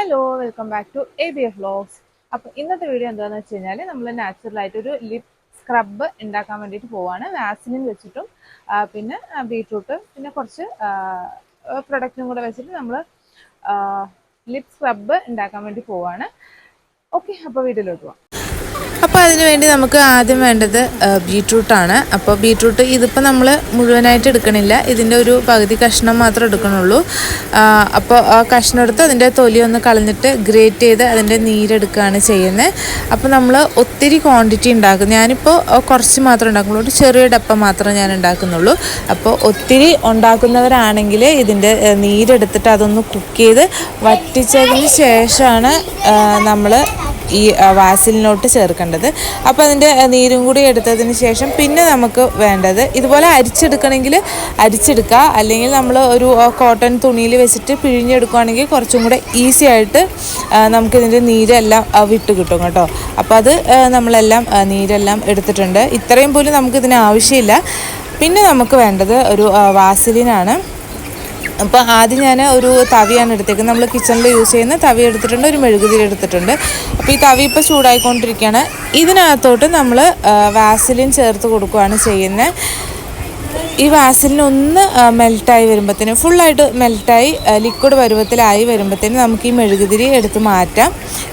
Hello welcome back to A B F vlogs അപ്പോൾ ഇന്നത്തെ video എന്താണെന്ന് വെച്ച് കഴിഞ്ഞാൽ നമ്മൾ നാച്ചുറലായിട്ട് ഒരു ലിപ് സ്ക്രബ് ഉണ്ടാക്കാൻ വേണ്ടിയിട്ട് പോവാണ്. വാസിലിൻ വെച്ചിട്ടും പിന്നെ ബീട്രൂട്ട് പിന്നെ കുറച്ച് പ്രൊഡക്റ്റും കൂടെ വെച്ചിട്ട് നമ്മൾ ലിപ് സ്ക്രബ് ഉണ്ടാക്കാൻ വേണ്ടി പോവാണ്. ഓക്കെ അപ്പോൾ വീഡിയോയിലോട്ട് പോവാം. അപ്പോൾ അതിന് വേണ്ടി നമുക്ക് ആദ്യം വേണ്ടത് ബീട്രൂട്ടാണ് അപ്പോൾ ബീട്രൂട്ട് ഇതിപ്പോൾ നമ്മൾ മുഴുവനായിട്ട് എടുക്കണില്ല. ഇതിന്റെ ഒരു പകുതി കഷ്ണം മാത്രം എടുക്കണുള്ളൂ. അപ്പോൾ ആ കഷ്ണം എടുത്ത് അതിന്റെ തൊലി ഒന്ന് കളഞ്ഞിട്ട് ഗ്രേറ്റ് ചെയ്ത് അതിന്റെ നീരെടുക്കുകയാണ് ചെയ്യുന്നത് അപ്പോൾ നമ്മൾ ഒത്തിരി ക്വാണ്ടിറ്റി ഉണ്ടാക്കും. ഞാനിപ്പോൾ കുറച്ച് മാത്രം ഉണ്ടാക്കുള്ളൂ. ഒരു ചെറിയ ഡപ്പ മാത്രമേ ഞാൻ ഉണ്ടാക്കുന്നുള്ളൂ. അപ്പോൾ ഒത്തിരി ഉണ്ടാക്കുന്നവരാണെങ്കിൽ ഇതിന്റെ നീരെടുത്തിട്ട് അതൊന്ന് കുക്ക് ചെയ്ത് വറ്റിച്ചതിന് ശേഷമാണ് നമ്മൾ ഈ വാസിലിനോട്ട് ചേർക്കേണ്ടത്. അപ്പോൾ അതിന്റെ നീരും കൂടി എടുത്തതിന് ശേഷം പിന്നെ നമുക്ക് വേണ്ടത് ഇതുപോലെ അരിച്ചെടുക്കണമെങ്കിൽ അരിച്ചെടുക്കുക അല്ലെങ്കിൽ നമ്മൾ ഒരു കോട്ടൺ തുണിയിൽ വെച്ചിട്ട് പിഴിഞ്ഞെടുക്കുകയാണെങ്കിൽ കുറച്ചും കൂടെ ഈസി ആയിട്ട് നമുക്കിതിന്റെ നീരെല്ലാം വിട്ട് കിട്ടും കേട്ടോ. അപ്പോൾ അത് നമ്മളെല്ലാം നീരെല്ലാം എടുത്തിട്ടുണ്ട്. ഇത്രയും പോലും നമുക്കിതിന് ആവശ്യമില്ല. പിന്നെ നമുക്ക് വേണ്ടത് ഒരു വാസലിനാണ്. അപ്പോൾ ആദ്യം ഞാൻ ഒരു തവിയാണ് എടുത്തേക്കുന്നത്. നമ്മൾ കിച്ചണിൽ യൂസ് ചെയ്യുന്ന തവി എടുത്തിട്ടുണ്ട് ഒരു മെഴുകുതിരി എടുത്തിട്ടുണ്ട്. അപ്പോൾ ഈ തവി ഇപ്പോൾ ചൂടായിക്കൊണ്ടിരിക്കുകയാണ്. ഇതിനകത്തോട്ട് നമ്മൾ വാസലിൻ ചേർത്ത് കൊടുക്കുകയാണ് ചെയ്യുന്നത് ഈ വാസലിൻ ഒന്ന് വരുമ്പോഴത്തേനും ഫുള്ളായിട്ട് മെൽറ്റായി ലിക്വിഡ് പരുവത്തിലായി വരുമ്പോഴത്തേനും നമുക്ക് ഈ മെഴുകുതിരി എടുത്ത് മാറ്റാം.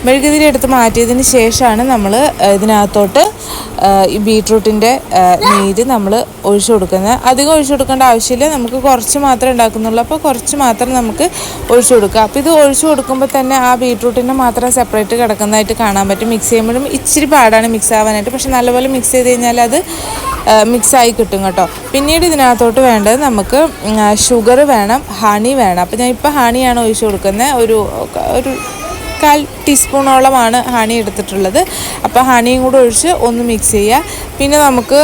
മെഴുകുതിരി എടുത്ത് മാറ്റിയതിന് ശേഷമാണ് നമ്മൾ ഇതിനകത്തോട്ട് ഈ ബീട്രൂട്ടിന്റെ നീര് നമ്മൾ ഒഴിച്ചു കൊടുക്കുന്നത്. അധികം ഒഴിച്ചു കൊടുക്കേണ്ട ആവശ്യമില്ല. നമുക്ക് കുറച്ച് മാത്രമേ ഉണ്ടാക്കുന്നുള്ളൂ. അപ്പോൾ കുറച്ച് മാത്രം നമുക്ക് ഒഴിച്ചു കൊടുക്കുക അപ്പോൾ ഇത് ഒഴിച്ചു കൊടുക്കുമ്പോൾ തന്നെ ആ ബീട്രൂട്ടിന്റെ മാത്രം സെപ്പറേറ്റ് കിടക്കുന്നതായിട്ട് കാണാൻ പറ്റും. മിക്സ് ചെയ്യുമ്പോഴും ഇച്ചിരി പാടാണ് മിക്സ് ആവാനായിട്ട്. പക്ഷെ നല്ലപോലെ മിക്സ് ചെയ്ത് കഴിഞ്ഞാൽ അത് മിക്സായി കിട്ടും കേട്ടോ. പിന്നീട് ഇതിനകത്തോട്ട് വേണ്ടത് നമുക്ക് ഷുഗർ വേണം ഹണി വേണം. അപ്പോൾ ഞാൻ ഇപ്പോൾ ഹണിയാണ് ഒഴിച്ചു കൊടുക്കുന്നത്. ഒരു ഒരു കാൽ ടീസ്പൂണോളമാണ് ഹണി എടുത്തിട്ടുള്ളത്. അപ്പോൾ ഹണിയും കൂടെ ഒഴിച്ച് ഒന്ന് മിക്സ് ചെയ്യുക. പിന്നെ നമുക്ക്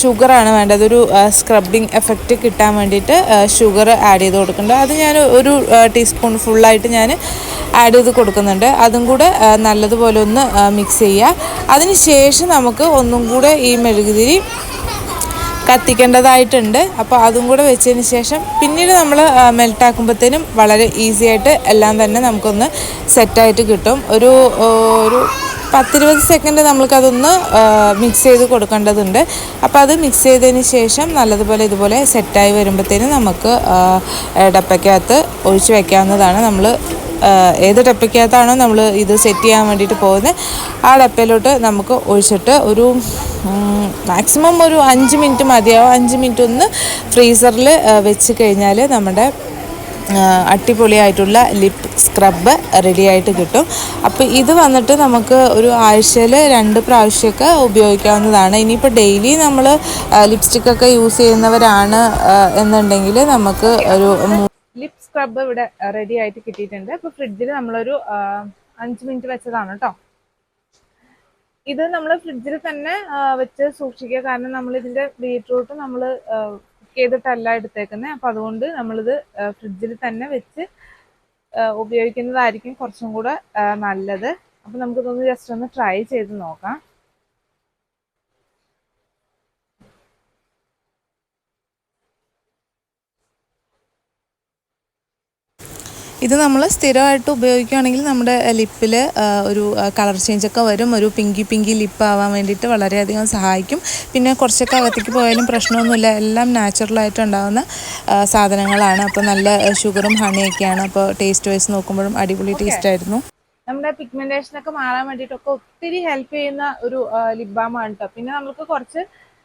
ഷുഗറാണ് വേണ്ടത്. ഒരു സ്ക്രബിങ് എഫക്റ്റ് കിട്ടാൻ വേണ്ടിയിട്ട് ഷുഗർ ആഡ് ചെയ്ത് കൊടുക്കുന്നുണ്ട്. അത് ഞാൻ ഒരു ടീസ്പൂൺ ഫുള്ളായിട്ട് ഞാൻ ആഡ് ചെയ്ത് കൊടുക്കുന്നുണ്ട്. അതും കൂടെ നല്ലതുപോലെ ഒന്ന് മിക്സ് ചെയ്യുക. അതിന് ശേഷം നമുക്ക് ഒന്നും കൂടെ ഈ മെഴുകുതിരി കത്തിക്കേണ്ടതായിട്ടുണ്ട്. അപ്പോൾ അതും കൂടെ വെച്ചതിന് ശേഷം പിന്നീട് നമ്മൾ മെൽട്ടാക്കുമ്പോഴത്തേനും വളരെ ഈസി ആയിട്ട് എല്ലാം തന്നെ നമുക്കൊന്ന് സെറ്റായിട്ട് കിട്ടും. ഒരു ഒരു പത്തിരുപത് സെക്കൻഡ് നമ്മൾക്കതൊന്ന് മിക്സ് ചെയ്ത് കൊടുക്കേണ്ടതുണ്ട്. അപ്പോൾ അത് മിക്സ് ചെയ്തതിന് ശേഷം നല്ലതുപോലെ ഇതുപോലെ സെറ്റായി വരുമ്പോഴത്തേനും നമുക്ക് ഡപ്പയ്ക്കകത്ത് ഒഴിച്ച് വയ്ക്കാവുന്നതാണ് നമ്മൾ ഏത് ഡപ്പയ്ക്കകത്താണോ നമ്മൾ ഇത് സെറ്റ് ചെയ്യാൻ വേണ്ടിയിട്ട് പോകുന്നത് ആ ഡപ്പയിലോട്ട് നമുക്ക് ഒഴിച്ചിട്ട് ഒരു മാക്സിമം ഒരു അഞ്ച് മിനിറ്റ് മതിയാവും. അഞ്ച് മിനിറ്റ് ഒന്ന് ഫ്രീസറിൽ വെച്ച് കഴിഞ്ഞാൽ നമ്മുടെ അടിപൊളിയായിട്ടുള്ള ലിപ് സ്ക്രബ് റെഡി ആയിട്ട് കിട്ടും. അപ്പോൾ ഇത് വന്നിട്ട് നമുക്ക് ഒരു ആഴ്ചയിൽ രണ്ട് പ്രാവശ്യമൊക്കെ ഉപയോഗിക്കാവുന്നതാണ്. ഇനിയിപ്പോൾ ഡെയിലി നമ്മൾ ലിപ്സ്റ്റിക്കൊക്കെ യൂസ് ചെയ്യുന്നവരാണ് എന്നുണ്ടെങ്കിൽ നമുക്ക് ഒരു സ്ക്രബ് ഇവിടെ റെഡി ആയിട്ട് കിട്ടിയിട്ടുണ്ട്. അപ്പോൾ ഫ്രിഡ്ജിൽ നമ്മളൊരു അഞ്ച് മിനിറ്റ് വെച്ചതാണ് കേട്ടോ. ഇത് നമ്മൾ ഫ്രിഡ്ജിൽ തന്നെ വെച്ച് സൂക്ഷിക്കുക. കാരണം നമ്മൾ ഇതിന്റെ ബീട്രൂട്ട് നമ്മൾ കുക്ക് ചെയ്തിട്ടല്ല എടുത്തേക്കുന്നത് അപ്പൊ അതുകൊണ്ട് നമ്മളിത് ഫ്രിഡ്ജിൽ തന്നെ വെച്ച് ഉപയോഗിക്കുന്നതായിരിക്കും കുറച്ചും കൂടെ നല്ലത്. അപ്പൊ നമുക്കിതൊന്ന് ജസ്റ്റ് ഒന്ന് ട്രൈ ചെയ്ത് നോക്കാം. ഇത് നമ്മൾ സ്ഥിരമായിട്ട് ഉപയോഗിക്കുകയാണെങ്കിൽ നമ്മുടെ ലിപ്പിൽ ഒരു കളർ ചേഞ്ചൊക്കെ വരും. ഒരു പിങ്കി പിങ്കി ലിപ്പ് ആവാൻ വേണ്ടിയിട്ട് വളരെയധികം സഹായിക്കും. പിന്നെ കുറച്ചൊക്കെ അകത്തേക്ക് പോയാലും പ്രശ്നമൊന്നുമില്ല. എല്ലാം നാച്ചുറലായിട്ട് ഉണ്ടാകുന്ന സാധനങ്ങളാണ്. അപ്പോൾ നല്ല ഷുഗറും ഹണിയൊക്കെയാണ് അപ്പോൾ ടേസ്റ്റ് വൈസ് നോക്കുമ്പോഴും അടിപൊളി ടേസ്റ്റ് ആയിരുന്നു. നമ്മുടെ പിഗ്മെന്റേഷൻ ഒക്കെ മാറാൻ വേണ്ടിയിട്ടൊക്കെ ഒത്തിരി ഹെൽപ്പ് ചെയ്യുന്ന ഒരു ലിപ് ബാം ആണ് കേട്ടോ പിന്നെ നമുക്ക് കുറച്ച്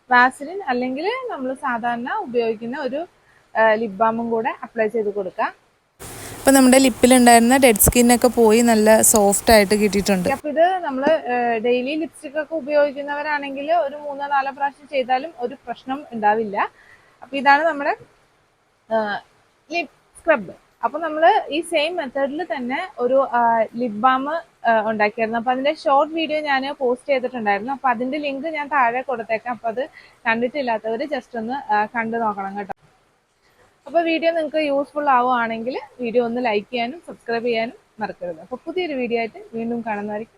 വാസലിൻ അല്ലെങ്കിൽ നമ്മൾ സാധാരണ ഉപയോഗിക്കുന്ന ഒരു ലിപ് ബാമും കൂടെ അപ്ലൈ ചെയ്ത് കൊടുക്കാം. അപ്പോൾ നമ്മുടെ ലിപ്പിലുണ്ടായിരുന്ന ഡെഡ് സ്കിന്നൊക്കെ പോയി നല്ല സോഫ്റ്റ് ആയിട്ട് കിട്ടിയിട്ടുണ്ട്. അപ്പൊ ഇത് നമ്മൾ ഡെയിലി ലിപ്സ്റ്റിക് ഒക്കെ ഉപയോഗിക്കുന്നവരാണെങ്കിൽ ഒരു മൂന്നോ നാലോ പ്രാവശ്യം ചെയ്താലും ഒരു പ്രശ്നം ഉണ്ടാവില്ല. അപ്പൊ ഇതാണ് നമ്മുടെ ലിപ് സ്ക്രബ് അപ്പൊ നമ്മൾ ഈ സെയിം മെത്തേഡിൽ തന്നെ ഒരു ലിപ് ബാം ഉണ്ടാക്കിയായിരുന്നു. അപ്പൊ അതിന്റെ ഷോർട്ട് വീഡിയോ ഞാൻ പോസ്റ്റ് ചെയ്തിട്ടുണ്ടായിരുന്നു. അപ്പൊ അതിന്റെ ലിങ്ക് ഞാൻ താഴെ കൊടുത്തേക്കാം. അപ്പൊ അത് കണ്ടിട്ടില്ലാത്തവർ ജസ്റ്റ് ഒന്ന് കണ്ടു നോക്കണം കേട്ടോ. അപ്പൊ വീഡിയോ നിങ്ങൾക്ക് യൂസ്ഫുൾ ആവുകയാണെങ്കിൽ വീഡിയോ ഒന്ന് ലൈക്ക് ചെയ്യാനും സബ്സ്ക്രൈബ് ചെയ്യാനും മറക്കരുത്. അപ്പോൾ പുതിയൊരു വീഡിയോ ആയിട്ട് വീണ്ടും കാണുന്നതായിരിക്കും.